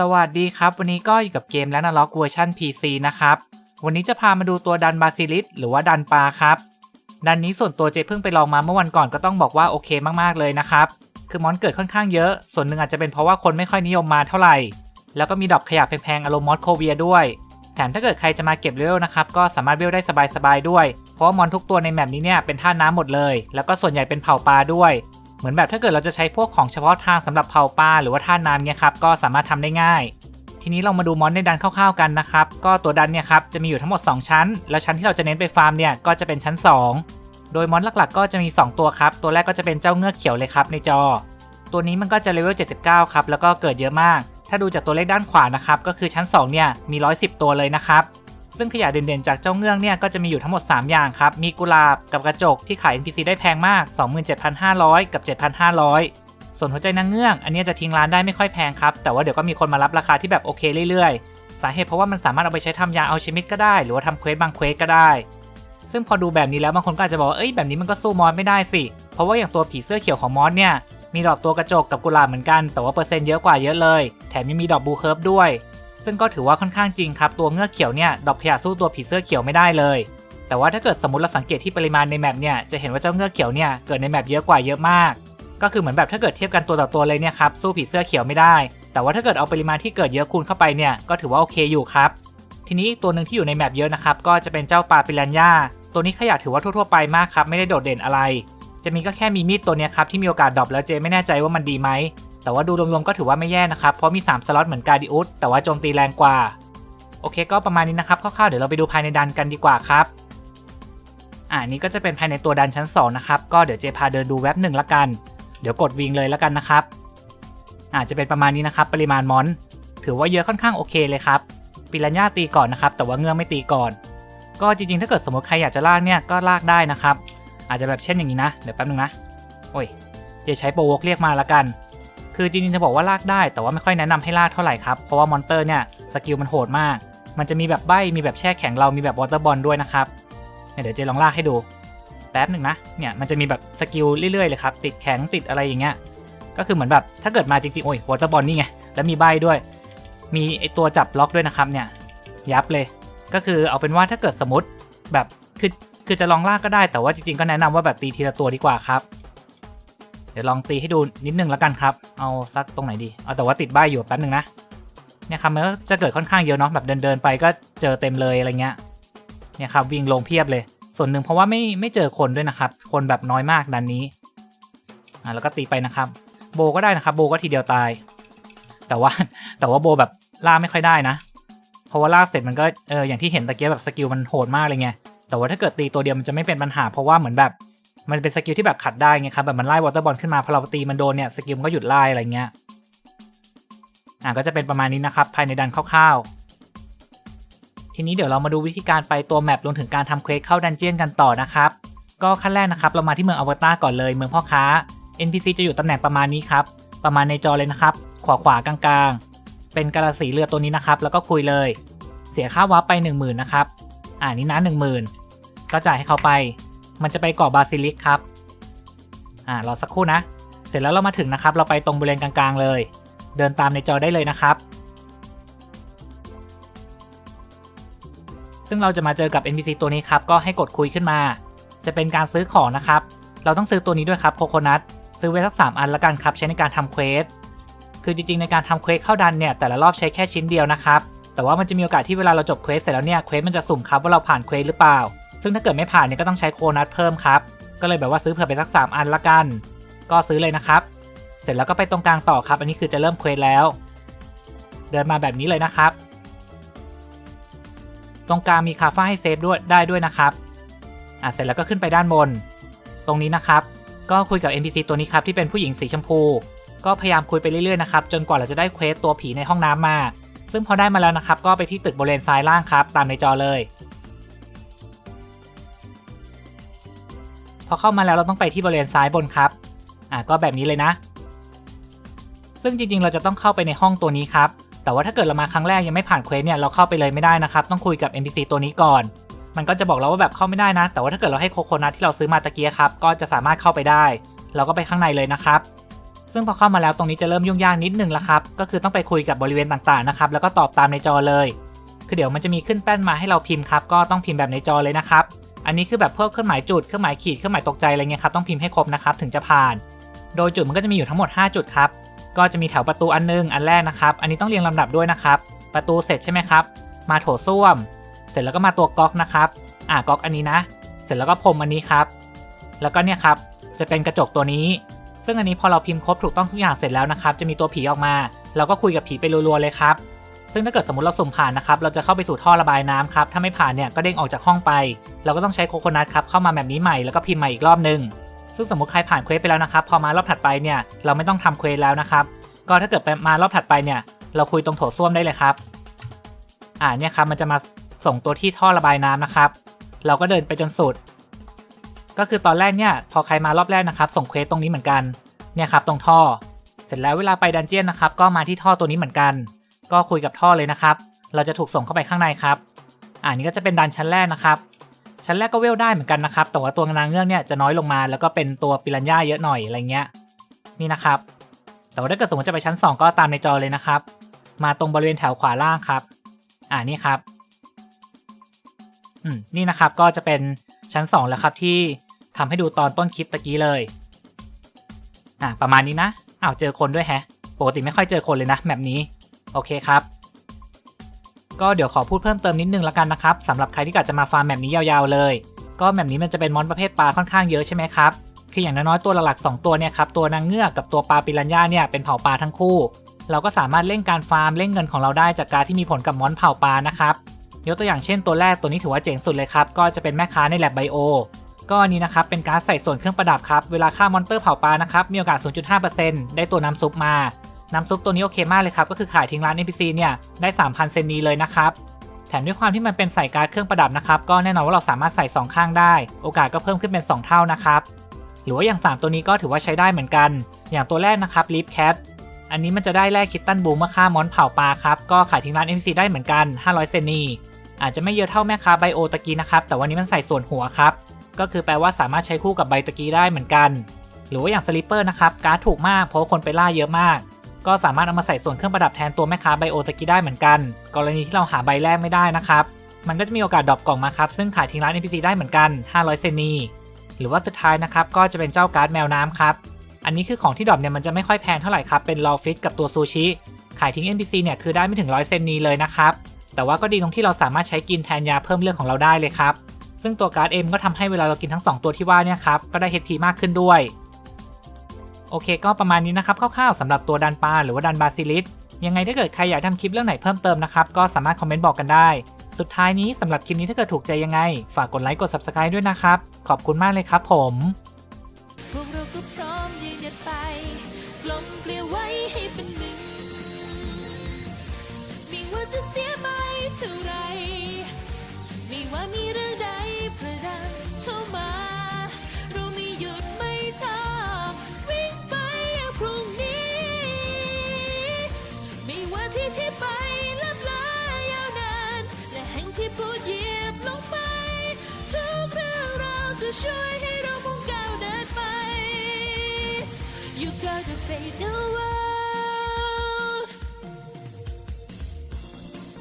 สวัสดีครับ วันนี้ก็อยู่กับเกมและนล็อกเวอร์ชัน PC นะครับ วันนี้จะพามาดูตัวดันบาซิลิสหรือว่าดันปลาครับ ดันนี้ส่วนตัวเจเพิ่งไปลองมาเมื่อวันก่อนก็ต้องบอกว่าโอเคมากๆเลยนะครับ คือมอนเกิดค่อนข้างเยอะ ส่วนหนึ่งอาจจะเป็นเพราะว่าคนไม่ค่อยนิยมมาเท่าไหร่ แล้วก็มีดอกขยะแพงๆอารมณ์มอสโคเวียด้วย แถมถ้าเกิดใครจะมาเก็บเลเวลนะครับก็สามารถเวลได้สบายๆด้วย เพราะว่ามอนทุกตัวในแมปนี้เนี่ยเป็นท่าน้ำหมดเลย แล้วก็ส่วนใหญ่เป็นเผ่าปลาด้วย เหมือนแบบถ้าเกิดเราจะใช้พวกของเฉพาะทางสำหรับเผาปลาหรือว่าท่าน้ำเนี่ยครับก็สามารถทำได้ง่าย ทีนี้เรามาดูมอนในดันคร่าวๆกันนะครับก็ตัวดันเนี่ยครับจะมีอยู่ทั้งหมด 2 ชั้น แล้วชั้นที่เราจะเน้นไปฟาร์มเนี่ยก็จะเป็นชั้น 2 โดยมอนหลักๆ ก็จะมี 2 ตัวครับตัวแรกก็จะเป็นเจ้าเงือกเขียวเลยครับในจอ ตัวนี้มันก็จะเลเวล79ครับแล้วก็เกิดเยอะมาก ถ้าดูจากตัวเลขด้านขวานะครับก็คือชั้น2เนี่ยมี 110 ตัวเลยนะครับ ซึ่งขยะเด่นๆจากเจ้าเงือกเนี่ยก็จะมีอยู่ทั้งหมด 3 อย่างครับ มีกุหลาบกับกระจกที่ขาย NPC ได้แพงมาก 27,500 กับ 7,500 ส่วนหัวใจนางเงือกอันนี้จะทิ้งร้านได้ไม่ค่อยแพงครับ แต่ว่าเดี๋ยวก็มีคนมารับราคาที่แบบโอเคเรื่อยๆ สาเหตุเพราะว่ามันสามารถเอาไปใช้ทำยาเอาชิมิดก็ได้ หรือว่าทำเควสบางเควสก็ได้ ซึ่งพอดูแบบนี้แล้วบางคนก็อาจจะบอกว่าเอ้ยแบบนี้มันก็สู้มอสไม่ได้สิ เพราะว่าอย่างตัวผีเสื้อเขียวของมอสเนี่ยมีดอกตัวกระจกกับกุหลาบเหมือนกัน แต่ว่าเปอร์เซ็นต์เยอะกว่าเยอะเลย แถมยังมีดอกบูเฮิร์บด้วย ซึ่งก็ถือว่าค่อนข้างจริงครับตัวเงือกเขียวเนี่ยดอกขยะสู้ตัวผีเสื้อเขียวไม่ได้เลย แต่ว่าถ้าเกิดสมมติเราสังเกตที่ปริมาณในแมปเนี่ยจะเห็นว่าเจ้าเงือกเขียวเนี่ยเกิดในแมปเยอะกว่าเยอะมาก ก็คือเหมือนแบบถ้าเกิดเทียบกันตัวต่อตัวเลยเนี่ยครับสู้ผีเสื้อเขียวไม่ได้ แต่ว่าถ้าเกิดเอาปริมาณที่เกิดเยอะคูณเข้าไปเนี่ยก็ถือว่าโอเคอยู่ครับทีนี้ตัวหนึ่งที่อยู่ในแมปเยอะนะครับก็จะเป็นเจ้าปลาปิรันย่าตัวนี้ขยะถือว่าทั่วๆไปมากครับไม่ได้โดดเด่นอะไร จะมีก็แค่มีมีดตัวนี้ครับที่มีโอกาสดรอปแล้วเจไม่แน่ใจว่ามันดีไหม แต่ว่าดูรวมๆก็ถือว่าไม่แย่นะครับ เพราะมี 3 สล็อตเหมือนกาดิอุสแต่ว่าโจมตีแรงกว่า โอเคก็ประมาณนี้นะครับคร่าวๆเดี๋ยวเราไปดูภายในดันกันดีกว่าครับอ่านี้ก็จะเป็นภายในตัวดันชั้น 2 นะครับ ก็เดี๋ยวเจพาเดินดูแว็บหนึ่งละกัน เดี๋ยวกดวิงเลยละกันนะครับอาจจะเป็นประมาณนี้นะครับ ปริมาณมอน ถือว่าเยอะค่อนข้างโอเคเลยครับปิรันย่าตีก่อนนะครับ แต่ว่าเงือไม่ตีก่อน ก็จริงๆ ถ้าเกิดสมมติใครอยากจะลากเนี่ยก็ลากได้นะครับ อาจจะแบบเช่นอย่างนี้นะ เดี๋ยวแป๊บนึงนะ โอ้ยจะใช้โปรวกเรียกมาละกัน คือจริงๆจะบอกว่าลากได้ แต่ว่าไม่ค่อยแนะนำให้ลากเท่าไหร่ครับ เพราะว่ามอนเตอร์เนี่ยสกิลมันโหดมาก มันจะมีแบบใบ้มีแบบแช่แข็งเรามีแบบวอเตอร์บอลด้วยนะครับเดี๋ยวเจลองลากให้ดูแป๊บหนึ่งนะเนี่ยมันจะมีแบบสกิลเรื่อยๆเลยครับติดแข็งติดอะไรอย่างเงี้ยก็คือเหมือนแบบถ้าเกิดมาจริงๆโอ้ยวอเตอร์บอลนี่ไงแล้วมีใบ้ด้วย มีไอตัวจับล็อกด้วยนะครับเนี่ยยับเลย ก็คือเอาเป็นว่าถ้าเกิดสมมติแบบคือคือจะลองลากก็ได้แต่ว่าจริงๆก็แนะนำว่าแบบตีทีละตัวดีกว่าครับ เดี๋ยวลองตีให้ดูนิดนึงแล้วกันครับ เอาสักตรงไหนดี เอาแต่ว่าติดใบอยู่แป๊บนึงนะ เนี่ยครับมันก็จะเกิดค่อนข้างเยอะเนาะแบบเดินเดินไปก็เจอเต็มเลยอะไรเงี้ย เนี่ยครับวิ่งลงเพียบเลย ส่วนหนึ่งเพราะว่าไม่ไม่เจอคนด้วยนะครับ คนแบบน้อยมากดันนี้ อ่าแล้วก็ตีไปนะครับ โบก็ได้นะครับ โบก็ทีเดียวตาย แต่ว่าแต่ว่าโบแบบล่าไม่ค่อยได้นะ เพราะว่าลากเสร็จมันก็เอออย่างที่เห็นตะเกียบแบบสกิลมันโหดมากเลยไง แต่ว่าถ้าเกิดตีตัวเดียวมันจะไม่เป็นปัญหา เพราะว่าเหมือนแบบ มันเป็นสกิลที่แบบขัดได้ไงครับแบบมันไล่วอเตอร์บอลขึ้นมาพอเราตีมันโดนเนี่ยสกิลมันก็หยุดไล่อะไรเงี้ยอะก็จะเป็นประมาณนี้นะครับภายในดันคร่าวๆ ทีนี้เดี๋ยวเรามาดูวิธีการไปตัวแมปรวมถึงการทำเควสเข้าดันเจียนกันต่อนะครับ ก็ขั้นแรกนะครับเรามาที่เมืองอวตารก่อนเลยเมืองพ่อค้า NPC จะอยู่ตำแหน่งประมาณนี้ครับประมาณในจอเลยนะครับขวาขวากลางๆ เป็นกาลสีเรือตัวนี้นะครับ แล้วก็คุยเลย เสียค่าวาร์ปไป 1 0,000 นะครับ อ่านี้นะ 10,000 ก็จ่ายให้เขาไป มันจะไปเกาะบาซิลิกครับ อ่ารอสักครู่นะ เสร็จแล้วเรามาถึงนะครับ เราไปตรงบริเวณกลางๆเลย เดินตามในจอได้เลยนะครับ ซึ่งเราจะมาเจอกับ NPC ตัวนี้ครับ ก็ให้กดคุยขึ้นมา จะเป็นการซื้อของนะครับ เราต้องซื้อตัวนี้ด้วยครับโคโคนัท ซื้อไว้สัก 3 อันละกันครับ ใช้ในการทำเควส คือจริงๆ ในการทำเควสเข้าดันเนี่ย แต่ละรอบใช้แค่ชิ้นเดียวนะครับ แต่ว่ามันจะมีโอกาสที่เวลาเราจบเควสเสร็จแล้วเนี่ย เควสมันจะสุ่มครับว่าเราผ่านเควสหรือเปล่า ซึ่งถ้าเกิดไม่ผ่านเนี่ยก็ต้องใช้โคนัทเพิ่มครับ ก็เลยแบบว่าซื้อเผื่อไปสัก 3 อันละกัน ก็ซื้อเลยนะครับ เสร็จแล้วก็ไปตรงกลางต่อครับ อันนี้คือจะเริ่มเควสแล้ว เดินมาแบบนี้เลยนะครับ ตรงกลางมีคาฟ้าให้เซฟด้วยได้ด้วยนะครับอะเสร็จแล้วก็ขึ้นไปด้านบน ตรงนี้นะครับ ก็คุยกับ NPC ตัวนี้ครับที่เป็นผู้หญิงสีชมพู ก็พยายามคุยไปเรื่อยๆนะครับจนกว่าเราจะได้เควสตัวผีในห้องน้ำมา ซึ่งพอได้มาแล้วนะครับ ก็ไปที่ตึกบริเวณซ้ายล่างครับ ตามในจอเลย อเข้ามาแล้วเราต้องไปที่บริเวณซ้ายบนครับ อะก็แบบนี้เลยนะ ซึ่งจริงๆ เราจะต้องเข้าไปในห้องตัวนี้ครับ แต่ว่าถ้าเกิดเรามาครั้งแรกยังไม่ผ่านเควสเนี่ยเราเข้าไปเลยไม่ได้นะครับ ต้องคุยกับ NPC ตัวนี้ก่อน มันก็จะบอกเราว่าแบบเข้าไม่ได้นะ แต่ว่าถ้าเกิดเราให้โคโคนัทที่เราซื้อมาตะเกียครับ ก็จะสามารถเข้าไปได้ เราก็ไปข้างในเลยนะครับ ซึ่งพอเข้ามาแล้วตรงนี้จะเริ่มยุ่งยากนิดนึงละครับ ก็คือต้องไปคุยกับบริเวณต่างๆนะครับ แล้วก็ตอบตามในจอเลย คือเดี๋ยวมันจะมีขึ้นแป้นมาให้เราพิมพ์ครับ ก็ต้องพิมพ์แบบในจอเลยนะครับ อันนี้คือแบบพวกเครื่องหมายจุดเครื่องหมายขีดเครื่องหมายตกใจอะไรเงี้ยครับต้องพิมพ์ให้ครบนะครับถึงจะผ่าน โดยจุดมันก็จะมีอยู่ทั้งหมด 5 จุดครับก็จะมีแถวประตูอันนึงอันแรกนะครับ อันนี้ต้องเรียงลำดับด้วยนะครับ ประตูเสร็จใช่ไหมครับ มาโถส้วม เสร็จแล้วก็มาตัวก๊อกนะครับ อ่าก๊อกอันนี้นะ เสร็จแล้วก็พรมอันนี้ครับ แล้วก็เนี่ยครับจะเป็นกระจกตัวนี้ ซึ่งอันนี้พอเราพิมพ์ครบถูกต้องทุกอย่างเสร็จแล้วนะครับ จะมีตัวผีออกมา เราก็คุยกับผีไปรัวๆเลยครับ ซึ่งถ้าเกิดสมมติเราสุ่มผ่านนะครับเราจะเข้าไปสู่ท่อระบายน้ำครับถ้าไม่ผ่านเนี่ยก็เด้งออกจากห้องไป เราก็ต้องใช้โคโคนัทครับเข้ามาแบบนี้ใหม่แล้วก็พิมพ์ใหม่อีกรอบหนึงซึ่งสมมติใครผ่านเควสไปแล้วนะครับพอมารอบถัดไปเนี่ยเราไม่ต้องทำเควสแล้วนะครับก็ถ้าเกิดมารอบถัดไปเนี่ยเราคุยตรงโถส้วมได้เลยครับอ่าเนี่ยครับมันจะมาส่งตัวที่ท่อระบายน้ำนะครับ เราก็เดินไปจนสุด ก็คือตอนแรกเนี่ยพอใครมารอบแรกนะครับ ส่งเควสตรงนี้เหมือนกันเนี่ยครับตรงท่อ เสร็จแล้วเวลาไปดันเจียนนะครับ ก็มาที่ท่อตัวนี้เหมือนกัน ก็คุยกับท่อเลยนะครับ เราจะถูกส่งเข้าไปข้างในครับ อ่านี่ก็จะเป็นดันชั้นแรกนะครับ ชั้นแรกก็เวลได้เหมือนกันนะครับ แต่ว่าตัวนางเงือกเนี่ยจะน้อยลงมา แล้วก็เป็นตัวปิรันย่าเยอะหน่อยอะไรเงี้ย นี่นะครับ แต่ว่าถ้าเกิดสมมติจะไปชั้น 2 ก็ตามในจอเลยนะครับ มาตรงบริเวณแถวขวาล่างครับ อ่านี่ครับ อืม นี่นะครับ ก็จะเป็นชั้น 2 แล้วครับที่ทำให้ดูตอนต้นคลิปตะกี้เลย อ่า ประมาณนี้นะ อ้าว เจอคนด้วยแฮะ ปกติไม่ค่อยเจอคนเลยนะแบบนี้ โอเคครับ ก็เดี๋ยวขอพูดเพิ่มเติมนิดนึงละกันนะครับสำหรับใครที่อยากจะมาฟาร์มแบบนี้ยาวๆเลย ก็แบบนี้มันจะเป็นมอนประเภทปลาค่อนข้างเยอะใช่ไหมครับคืออย่างน้อยๆตัวหลักๆ2ตัวเนี่ยครับตัวนางเงือกกับตัวปลาปิรันย่าเนี่ยเป็นเผ่าปลาทั้งคู่ เราก็สามารถเล่นการฟาร์มเล่นเงินของเราได้จากการที่มีผลกับมอนเผ่าปลานะครับยกตัวอย่างเช่นตัวแรกตัวนี้ถือว่าเจ๋งสุดเลยครับก็จะเป็นแม่ค้าในแลบไบโอก็อันนี้นะครับเป็นการใส่ส่วนเครื่องประดับครับเวลาฆ่ามอนเตอร์เผาปลานะครับมีโอกาส 0.5%ได้ตัวน้ำซุปมา น้ำซุปตัวนี้โอเคมากเลยครับ ก็คือขายทิ้งร้าน NPC เนี่ยได้ 3,000 เซนนีเลยนะครับ แถมด้วยความที่มันเป็นใส่การ์ดเครื่องประดับนะครับ ก็แน่นอนว่าเราสามารถใส่ 2 ข้างได้ โอกาสก็เพิ่มขึ้นเป็น 2 เท่านะครับ หรือว่าอย่าง 3 ตัวนี้ก็ถือว่าใช้ได้เหมือนกัน อย่างตัวแรกนะครับลิฟแคทอันนี้มันจะได้แลกคิตตันบูมเมื่อฆ่ามอนเผาปลาครับก็ขายทิ้งร้าน NPC ได้เหมือนกัน 500 เซนนีอาจจะไม่เยอะเท่าแม่ค้าไบโอตะกี้นะครับแต่วันนี้มันใส่ส่วนหัวครับก็คือแปลว่าสามารถใช้คู่กับใบตะกี้ได้เหมือนกัน หรือว่าอย่างสลิปเปอร์นะครับการ์ดถูกมากเพราะคนไปล่าเยอะมาก ก็สามารถเอามาใส่ส่วนเครื่องประดับแทนตัวแม่ค้าไบโอตะกี้ได้เหมือนกัน กรณีที่เราหาใบแรกไม่ได้นะครับมันก็จะมีโอกาสดรอปกล่องมาครับซึ่งขายทิ้งร้าน NPC ได้เหมือนกัน 500 เซนีหรือว่าสุดท้ายนะครับก็จะเป็นเจ้าการ์ดแมวน้ำครับอันนี้คือของที่ดรอปเนี่ยมันจะไม่ค่อยแพงเท่าไหร่ครับเป็นลอฟิตกับตัวซูชิขายทิ้ง NPC เนี่ยคือได้ไม่ถึง100เซนนีเลยนะครับแต่ว่าก็ดีตรงที่เราสามารถใช้กินแทนยาเพิ่มเลือดของเราได้เลยครับซึ่งตัวการ์ดเอ็มก็ทำให้เวลาเรากินทั้ง 2 ตัวที่ว่าเนี่ยครับก็ได้ HP มากขึ้นด้วย โอเคก็ประมาณนี้นะครับคร่าวๆสำหรับตัวดันปลาหรือว่าดันบาซิลิสยังไงถ้าเกิดใครอยากทำคลิปเรื่องไหนเพิ่มเติมนะครับก็สามารถคอมเมนต์บอกกันได้ สุดท้ายนี้สำหรับคลิปนี้ถ้าเกิดถูกใจยังไง ฝากกดไลค์กด Subscribe ด้วยนะครับ ขอบคุณมากเลยครับผม ที่ไปลับลายาวนาน และแห่งที่ปูดเหยียบลงไป ทุกเรื่องราวจะช่วยให้เรามุ่งก้าวเดินไป You gotta fade away